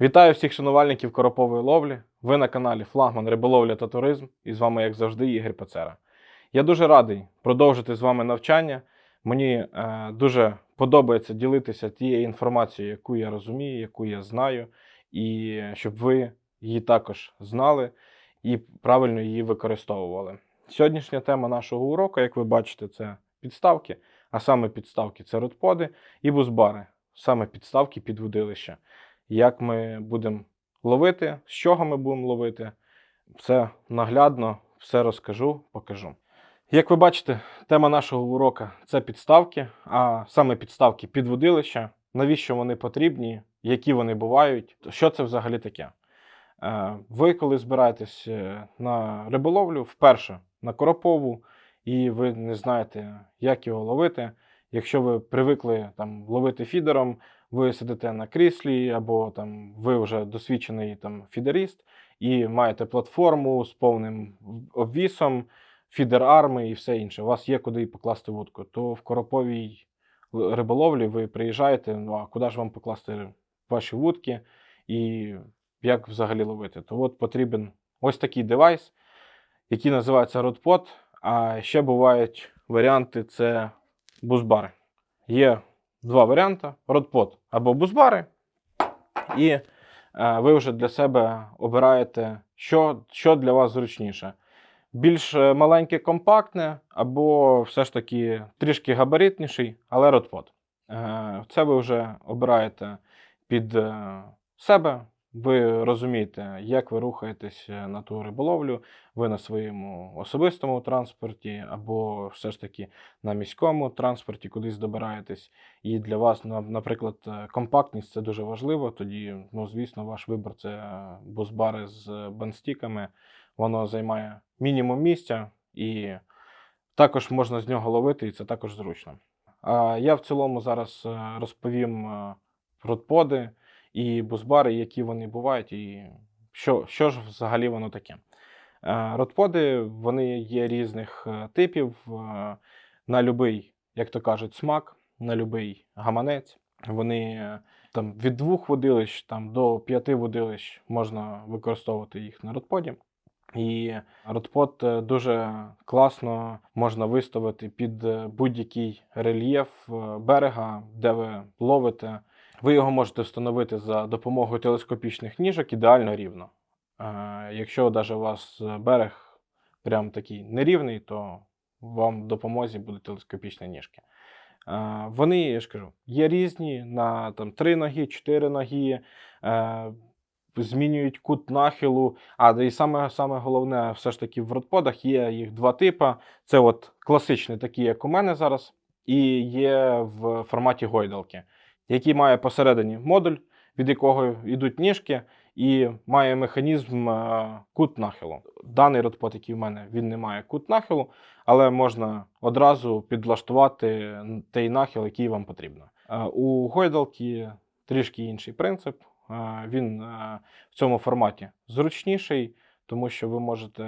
Вітаю всіх шанувальників коропової ловлі. Ви на каналі Флагман Риболовля та Туризм. І з вами, як завжди, Ігор Пацера. Я дуже радий продовжити з вами навчання. Мені е, дуже подобається ділитися тією інформацією, яку я розумію, яку я знаю, і щоб ви її також знали і правильно її використовували. Сьогоднішня тема нашого уроку, як ви бачите, це підставки, а саме підставки це родподи і бузбари, саме підставки під водилище. Як ми будемо ловити, з чого ми будемо ловити, все наглядно, все розкажу, покажу. Як ви бачите, тема нашого урока це підставки, а саме підставки під водилища. Навіщо вони потрібні, які вони бувають, що це взагалі таке? Е, Ви, коли збираєтесь е, на риболовлю, вперше на коропову, і ви не знаєте, як його ловити. Якщо ви привикли там ловити фідером, ви сидите на кріслі, або там ви вже досвідчений там фідеріст і маєте платформу з повним обвісом, фідер-арми і все інше. У вас є куди покласти вудку. То в короповій риболовлі ви приїжджаєте, ну а куди ж вам покласти ваші вудки і як взагалі ловити? То от потрібен ось такий девайс, який називається родпот. А ще бувають варіанти це бузбари. Є два варіанти: родпот або бузбари, і е, ви вже для себе обираєте, що, що для вас зручніше. Більш е, маленьке, компактне, або все ж таки трішки габаритніший, але родпот. Е, Це ви вже обираєте під себе. Ви розумієте, як ви рухаєтесь е, на ту риболовлю, ви на своєму особистому транспорті, або все ж таки на міському транспорті кудись добираєтесь. І для вас, наприклад, е, компактність це дуже важливо. Тоді, ну, звісно, ваш вибір це е, бузбари з бенстіками. Воно займає мінімум місця, і також можна з нього ловити, і це також зручно. Я в цілому зараз розповім про поди і бузбари, які вони бувають, і що, що ж взагалі воно таке. Е, Ротподи вони є різних е, типів е, на любий, як то кажуть, смак, на любий гаманець. Вони там від двох водилищ там, до п'яти водилищ можна використовувати їх на ротподі. І ротпод дуже класно можна виставити під будь-який рельєф берега, де ви ловите. Ви його можете встановити за допомогою телескопічних ніжок ідеально рівно. Е, Якщо навіть у вас е, берег прям такий нерівний, то вам в допомозі будуть телескопічні ніжки. Е, Вони, я ж кажу, є різні на там, три ноги, чотири ноги, змінюють кут нахилу. А, і саме, саме головне, все ж таки в родподах є їх два типи. Це от класичний, такий, як у мене зараз, і є в форматі гойдалки, який має посередині модуль, від якого йдуть ніжки, і має механізм е, кут нахилу. Даний родпод, який в мене, він не має кут нахилу, але можна одразу підлаштувати той нахил, який вам потрібно. Е, У гойдалки трішки інший принцип. Е, Він в цьому форматі зручніший, тому що ви можете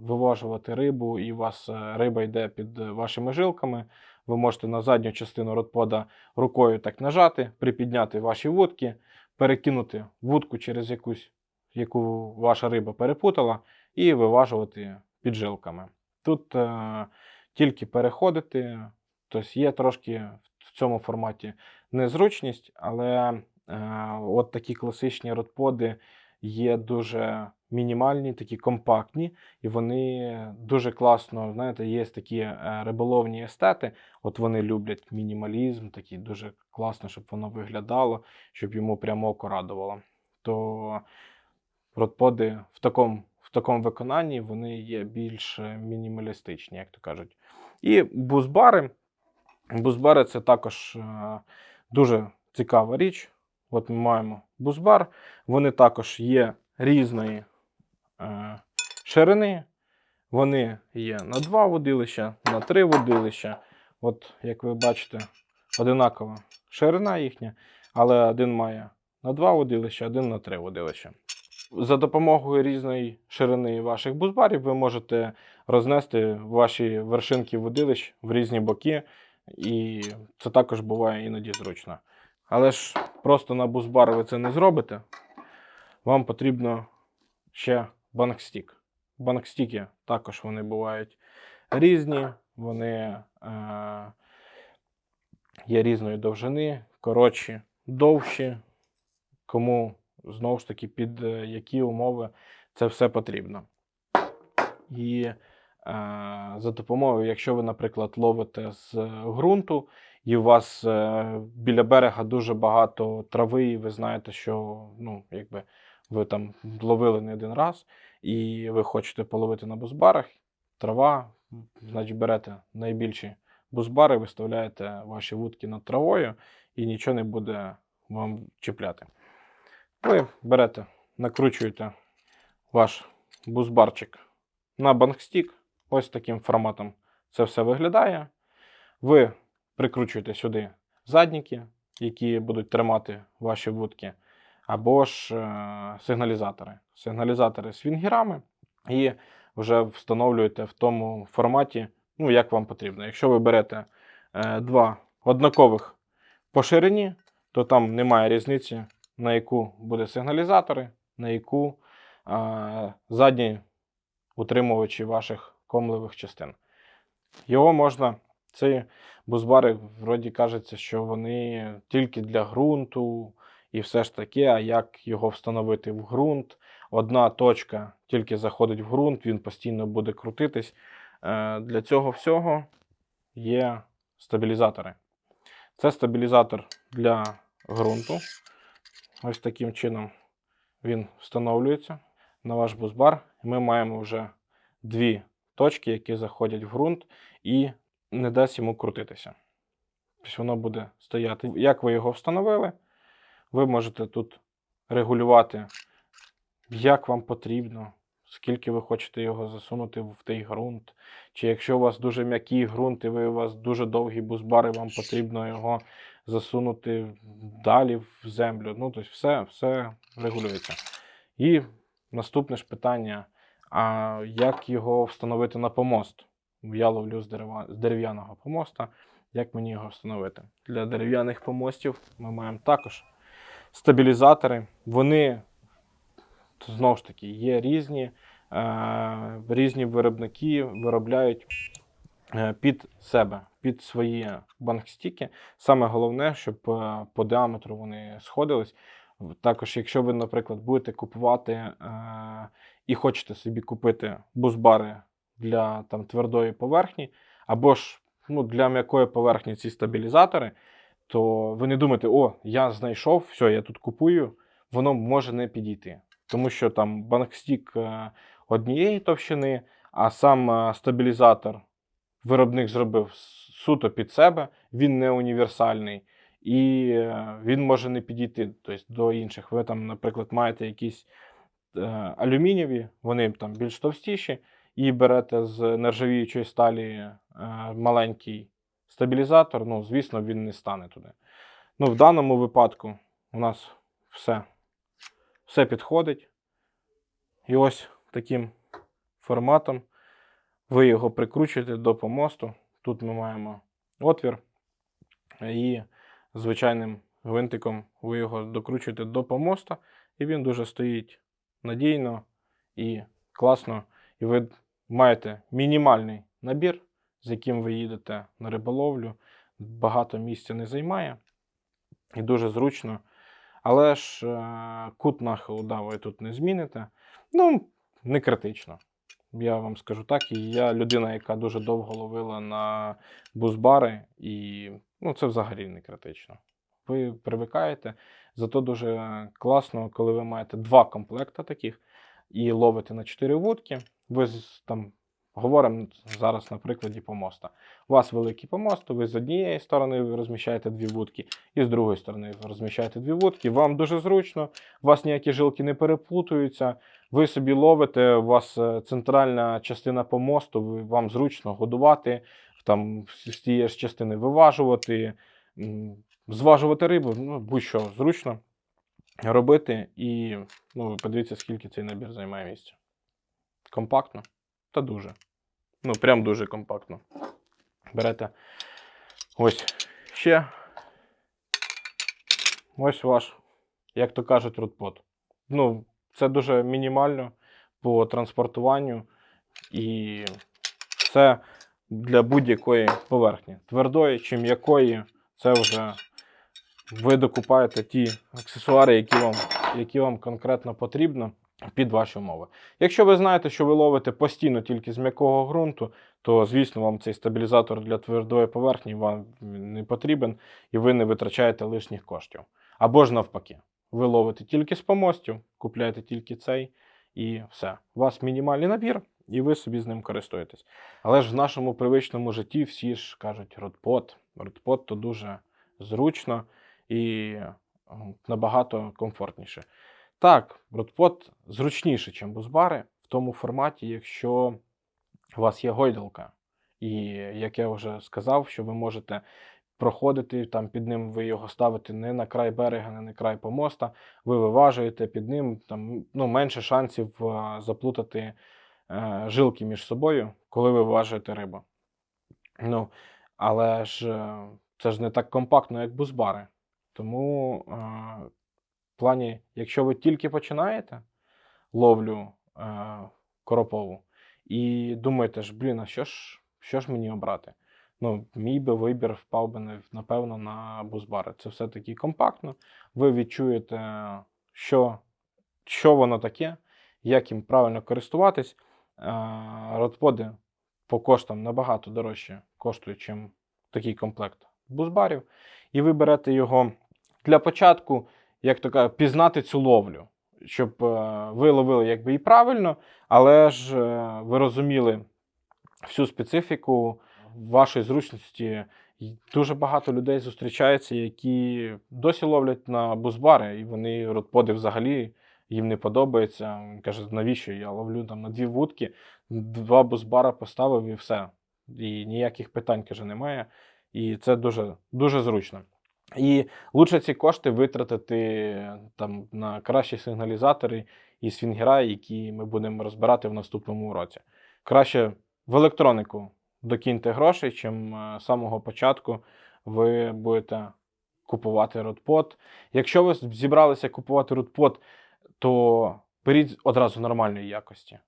виважувати рибу, і у вас риба йде під вашими жилками. Ви можете на задню частину родпода рукою так нажати, припідняти ваші вудки, перекинути вудку через якусь, яку ваша риба перепутала, і виважувати під жилками. Тут е, тільки переходити, тобто є трошки в цьому форматі незручність, але е, от такі класичні родподи є дуже мінімальні, такі компактні, і вони дуже класно, знаєте, є такі е, риболовні естети, от вони люблять мінімалізм, такий дуже класно, щоб воно виглядало, щоб йому прямо око радувало. То родподи в такому, в такому виконанні вони є більш е, мінімалістичні, як то кажуть. І бузбари. Бузбари це також е, дуже цікава річ. От ми маємо бузбар. Вони також є різної е, ширини. Вони є на два водилища, на три водилища. От, як ви бачите, одинакова ширина їхня, але один має на два водилища, один на три водилища. За допомогою різної ширини ваших бузбарів ви можете рознести ваші вершинки водилищ в різні боки, і це також буває іноді зручно. Але ж просто на бузбар ви це не зробите. вам потрібно ще банкстік. Банкстіки також вони бувають різні, вони е, є різної довжини, коротші, довші. Кому знову ж таки під е, які умови це все потрібно. І е, за допомогою, якщо ви, наприклад, ловите з е, ґрунту, і у вас е, біля берега дуже багато трави, і ви знаєте, що ну, якби ви там ловили не один раз, і ви хочете половити на бузбарах, трава, значить берете найбільші бузбари, виставляєте ваші вудки над травою, і нічого не буде вам чіпляти. Ви берете, накручуєте ваш бузбарчик на бангстік. Ось таким форматом це все виглядає. Ви прикручуєте сюди задніки, які будуть тримати ваші вудки, або ж е, сигналізатори. Сигналізатори з фінгерами, і вже встановлюєте в тому форматі, ну, як вам потрібно. Якщо ви берете е, два однакових по ширині, то там немає різниці, на яку буде сигналізатори, на яку е, задні утримувачі ваших комливих частин. Його можна, бузбари, вроді кажеться, що вони тільки для ґрунту і все ж таке, а як його встановити в ґрунт? Одна точка тільки заходить в ґрунт, він постійно буде крутитись. Е, Для цього всього є стабілізатори. Це стабілізатор для ґрунту. Ось таким чином він встановлюється на ваш бузбар. Ми маємо вже дві точки, які заходять в ґрунт, і не дасть йому крутитися. Тобто воно буде стояти. Як ви його встановили, ви можете тут регулювати, як вам потрібно, скільки ви хочете його засунути в той ґрунт. Чи якщо у вас дуже м'який ґрунт, і ви, у вас дуже довгі бузбари, вам потрібно його засунути далі в землю. Ну, тобто все, все регулюється. І наступне ж питання: а як його встановити на помост? Я ловлю з, дерева, з дерев'яного помоста. Як мені його встановити? Для дерев'яних помостів ми маємо також стабілізатори. Вони знову ж таки є різні. Е, різні виробники виробляють е, під себе, під свої бангстіки. Саме головне, щоб е, по діаметру вони сходились. Також, якщо ви, наприклад, будете купувати і хочете собі купити бузбари для там, твердої поверхні, або ж ну, для м'якої поверхні ці стабілізатори, то ви не думаєте, о, я знайшов, все, я тут купую, воно може не підійти. Тому що там бангстік е, однієї товщини, а сам е, стабілізатор виробник зробив суто під себе, він не універсальний. І е, він може не підійти тобто, до інших. Ви там, наприклад, маєте якісь е, алюмінієві, вони там більш товстіші, і берете з нержавіючої сталі е, маленький стабілізатор, ну, звісно, він не стане туди. Ну, в даному випадку у нас все, все підходить. І ось таким форматом ви його прикручуєте до помосту. Тут ми маємо отвір. І звичайним гвинтиком ви його докручуєте до помоста, і він дуже стоїть надійно і класно. І ви маєте мінімальний набір, з яким ви їдете на риболовлю. Багато місця не займає і дуже зручно. Але ж е, кут нахилу да, ви тут не зміните. Ну, не критично. Я вам скажу так. І я людина, яка дуже довго ловила на бузбари, і ну, це взагалі не критично. Ви привикаєте. Зато дуже класно, коли ви маєте два комплекти таких і ловите на 4 вудки. Ви там говоримо зараз на прикладі помоста. У вас великий помост, ви з однієї сторони розміщаєте дві вудки, і з другої сторони розміщаєте дві вудки. Вам дуже зручно, у вас ніякі жилки не переплутуються. Ви собі ловите, у вас е, центральна частина помосту, вам зручно годувати, там з тієї ж частини виважувати, зважувати рибу, ну будь-що зручно робити. І ну, подивіться, скільки цей набір займає місця. Компактно та дуже. Ну, прям дуже компактно. Берете ось ще. Ось ваш, як то кажуть, рудпот. Ну, Це дуже мінімально по транспортуванню і це для будь-якої поверхні. Твердої чи м'якої, це вже ви докупаєте ті аксесуари, які вам, які вам конкретно потрібно під ваші умови. Якщо ви знаєте, що ви ловите постійно тільки з м'якого ґрунту, то звісно вам цей стабілізатор для твердої поверхні вам не потрібен і ви не витрачаєте лишніх коштів. Або ж навпаки, ви ловите тільки з помостів, купляєте тільки цей і все. У вас мінімальний набір, і ви собі з ним користуєтесь. Але ж в нашому привичному житті всі ж кажуть родпот. Родпот то дуже зручно і набагато комфортніше. Так, родпот зручніше, ніж бузбари, в тому форматі, якщо у вас є гойдалка. І як я вже сказав, що ви можете проходити там під ним, ви його ставите не на край берега, не на край помоста, ви виважуєте під ним там ну, менше шансів заплутати е, жилки між собою, коли ви виважуєте рибу. Ну, але ж е, це ж не так компактно, як бузбари. Тому е, в плані, якщо ви тільки починаєте ловлю е, коропову і думаєте ж, блін, а що ж, що ж мені обрати? Ну, мій би вибір впав би напевно на бузбари. Це все-таки компактно. Ви відчуєте, що, що воно таке, як їм правильно користуватись. Е, Родподи по коштам набагато дорожче коштують, ніж такий комплект бузбарів. І ви берете його для початку, як то кажуть, пізнати цю ловлю, щоб е, ви ловили якби і правильно, але ж е, ви розуміли всю специфіку вашої зручності. Дуже багато людей зустрічається, які досі ловлять на бузбари, і вони родподи взагалі їм не подобається. Він каже, навіщо я ловлю там на дві вудки, два бузбара поставив і все. І ніяких питань каже, немає. І це дуже, дуже зручно. І лучше ці кошти витратити там на кращі сигналізатори і свінгера, які ми будемо розбирати в наступному році. Краще в електронику докиньте грошей, чим е, з самого початку ви будете купувати родпот. Якщо ви зібралися купувати родпот, то беріть одразу нормальної якості.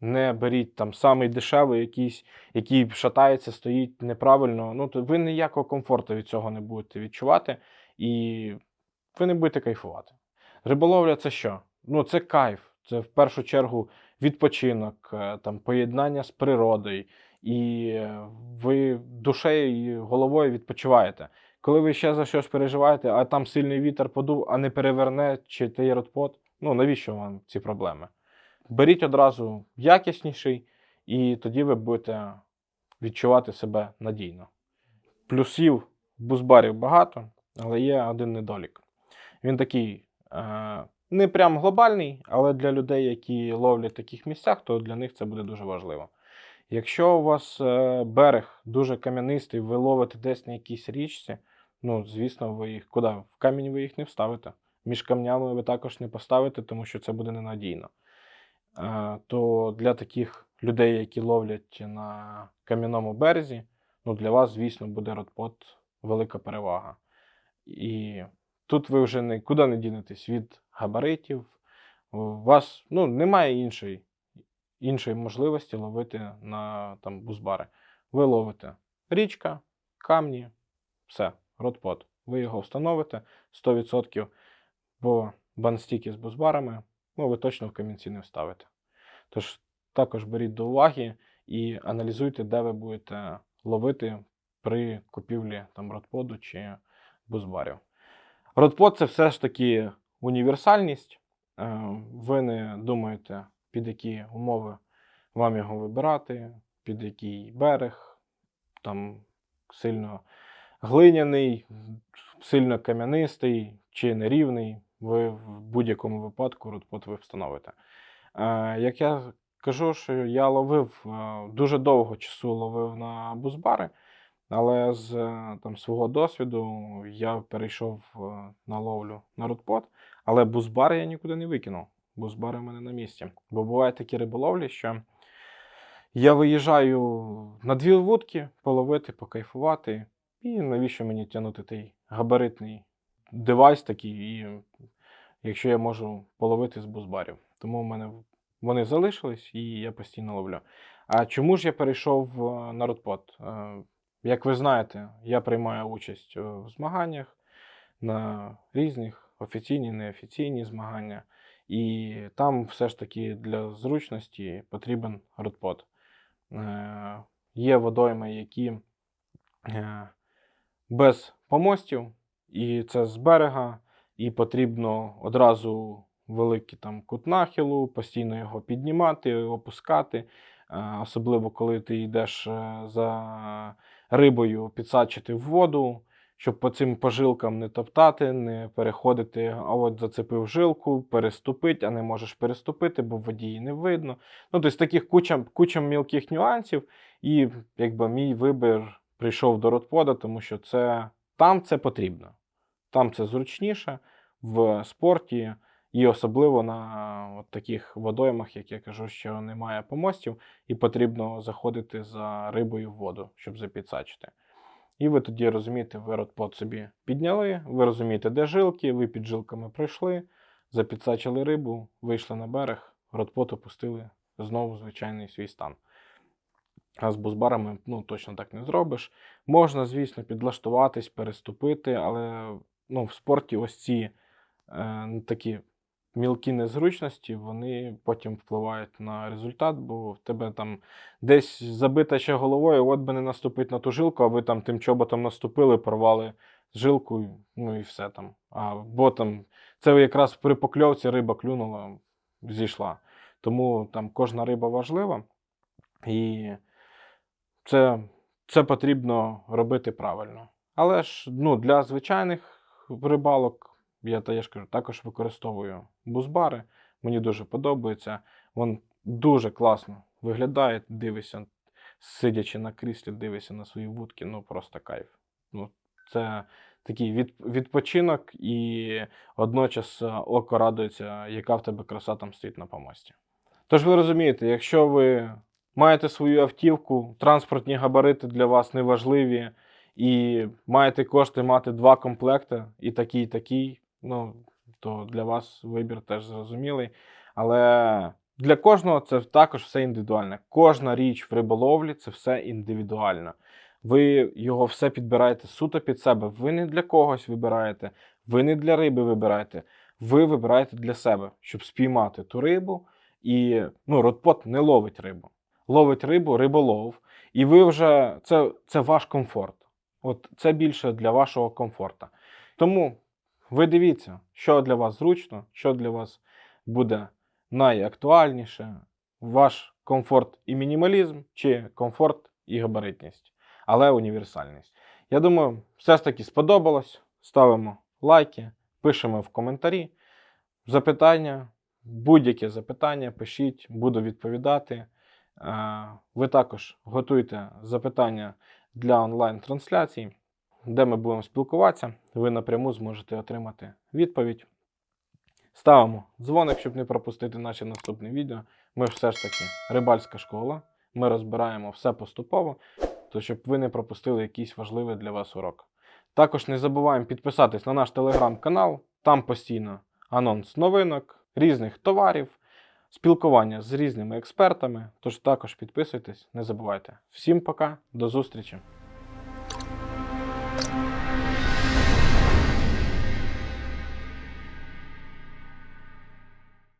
Не беріть там самий дешевий, якийсь, який шатається, стоїть неправильно. Ну, то ви ніякого комфорту від цього не будете відчувати, і ви не будете кайфувати. Риболовля це що? Ну, це кайф. Це в першу чергу відпочинок, е, там, поєднання з природою, і е, ви душею і головою відпочиваєте. Коли ви ще за щось переживаєте, а там сильний вітер подув, а не переверне чи той родпот, ну навіщо вам ці проблеми? Беріть одразу якісніший, і тоді ви будете відчувати себе надійно. Плюсів бузбарів багато, але є один недолік. Він такий е, не прям глобальний, але для людей, які ловлять в таких місцях, то для них це буде дуже важливо. Якщо у вас е, берег дуже кам'янистий, ви ловите десь на якійсь річці, ну, звісно, ви їх куди? В камінь ви їх не вставите. Між камнями ви також не поставите, тому що це буде ненадійно. Е, то для таких людей, які ловлять на кам'яному березі, ну, для вас, звісно, буде родпот велика перевага. І тут ви вже нікуди не дінетесь від габаритів. У вас ну, немає іншої, іншої можливості ловити на там, бузбари. Ви ловите річка, камні, все, родпот. Ви його встановите 100%, бо банстіки з бузбарами ну, ви точно в камінці не вставите. Тож також беріть до уваги і аналізуйте, де ви будете ловити при купівлі там, родподу чи бузбарів. Родпод це все ж таки універсальність. Е, Ви не думаєте, під які умови вам його вибирати, під який берег, там сильно глиняний, сильно кам'янистий чи нерівний. Ви в будь-якому випадку родпод ви встановите. Е, Як я кажу, що я ловив е, дуже довго часу ловив на бузбари. Але з е, там, свого досвіду я перейшов на ловлю на рудпот, але бузбари я нікуди не викинув. Бузбари в мене на місці. Бо бувають такі риболовлі, що я виїжджаю на дві вудки половити, покайфувати, і навіщо мені тягнути той габаритний девайс такий, і якщо я можу половити з бузбарів. Тому в мене вони залишились і я постійно ловлю. А чому ж я перейшов е, на родпот? Е, Як ви знаєте, я приймаю участь е, в змаганнях на різних офіційні, неофіційні змагання. І там все ж таки для зручності потрібен родпот. Е, Є водойми, які без помостів, і це з берега, і потрібно одразу великий там кут нахилу, постійно його піднімати, опускати. Е, Особливо коли ти йдеш е, за рибою підсачити в воду, щоб по цим пожилкам не топтати, не переходити, а от зацепив жилку, переступить, а не можеш переступити, бо в воді її не видно. Ну, тобто таких куча, куча мілких нюансів, і якби мій вибір прийшов до родпода, тому що це там це потрібно. Там це зручніше в спорті, і особливо на от таких водоймах, як я кажу, що немає помостів, і потрібно заходити за рибою в воду, щоб запідсачити. І ви тоді розумієте, ви родпот собі підняли, ви розумієте, де жилки, ви під жилками пройшли, запідсачили рибу, вийшли на берег, родпот опустили знову звичайний свій стан. А з бузбарами ну, точно так не зробиш. Можна, звісно, підлаштуватись, переступити, але ну, в спорті ось ці е, такі мілкі незручності, вони потім впливають на результат, бо в тебе там десь забита ще головою, от би не наступити на ту жилку, а ви там тим чоботом наступили, порвали жилку, ну і все там. А, бо там це якраз при покльовці риба клюнула, зійшла. Тому там кожна риба важлива, і це, це потрібно робити правильно. Але ж ну, для звичайних рибалок я, та ж кажу, також використовую бузбари. Мені дуже подобається. Він дуже класно виглядає, дивишся, сидячи на кріслі, дивишся на свої вудки, ну просто кайф. Ну, це такий від, відпочинок, і водночас е, око радується, яка в тебе краса там стоїть на помості. Тож ви розумієте, якщо ви маєте свою автівку, транспортні габарити для вас не важливі, і маєте кошти мати два комплекти, і такий, і такий, ну, то для вас вибір теж зрозумілий. Але для кожного це також все індивідуальне. Кожна річ в риболовлі це все індивідуально. Ви його все підбираєте суто під себе. Ви не для когось вибираєте, ви не для риби вибираєте. Ви вибираєте для себе, щоб спіймати ту рибу. І ну, родпот не ловить рибу. Ловить рибу риболов. І ви вже це, це ваш комфорт. От це більше для вашого комфорту. Тому ви дивіться, що для вас зручно, що для вас буде найактуальніше, ваш комфорт і мінімалізм, чи комфорт і габаритність, але універсальність. Я думаю, все ж таки сподобалось. Ставимо лайки, пишемо в коментарі. Запитання, будь-яке запитання, пишіть, буду відповідати. Е, Ви також готуйте запитання для онлайн-трансляцій, де ми будемо спілкуватися. Ви напряму зможете отримати відповідь. Ставимо дзвоник, щоб не пропустити наші наступні відео. Ми все ж таки рибальська школа. Ми розбираємо все поступово, то щоб ви не пропустили якийсь важливий для вас урок. Також не забуваємо підписатись на наш телеграм-канал, там постійно анонс новинок, різних товарів, спілкування з різними експертами. Тож також підписуйтесь, не забувайте. Всім пока, до зустрічі!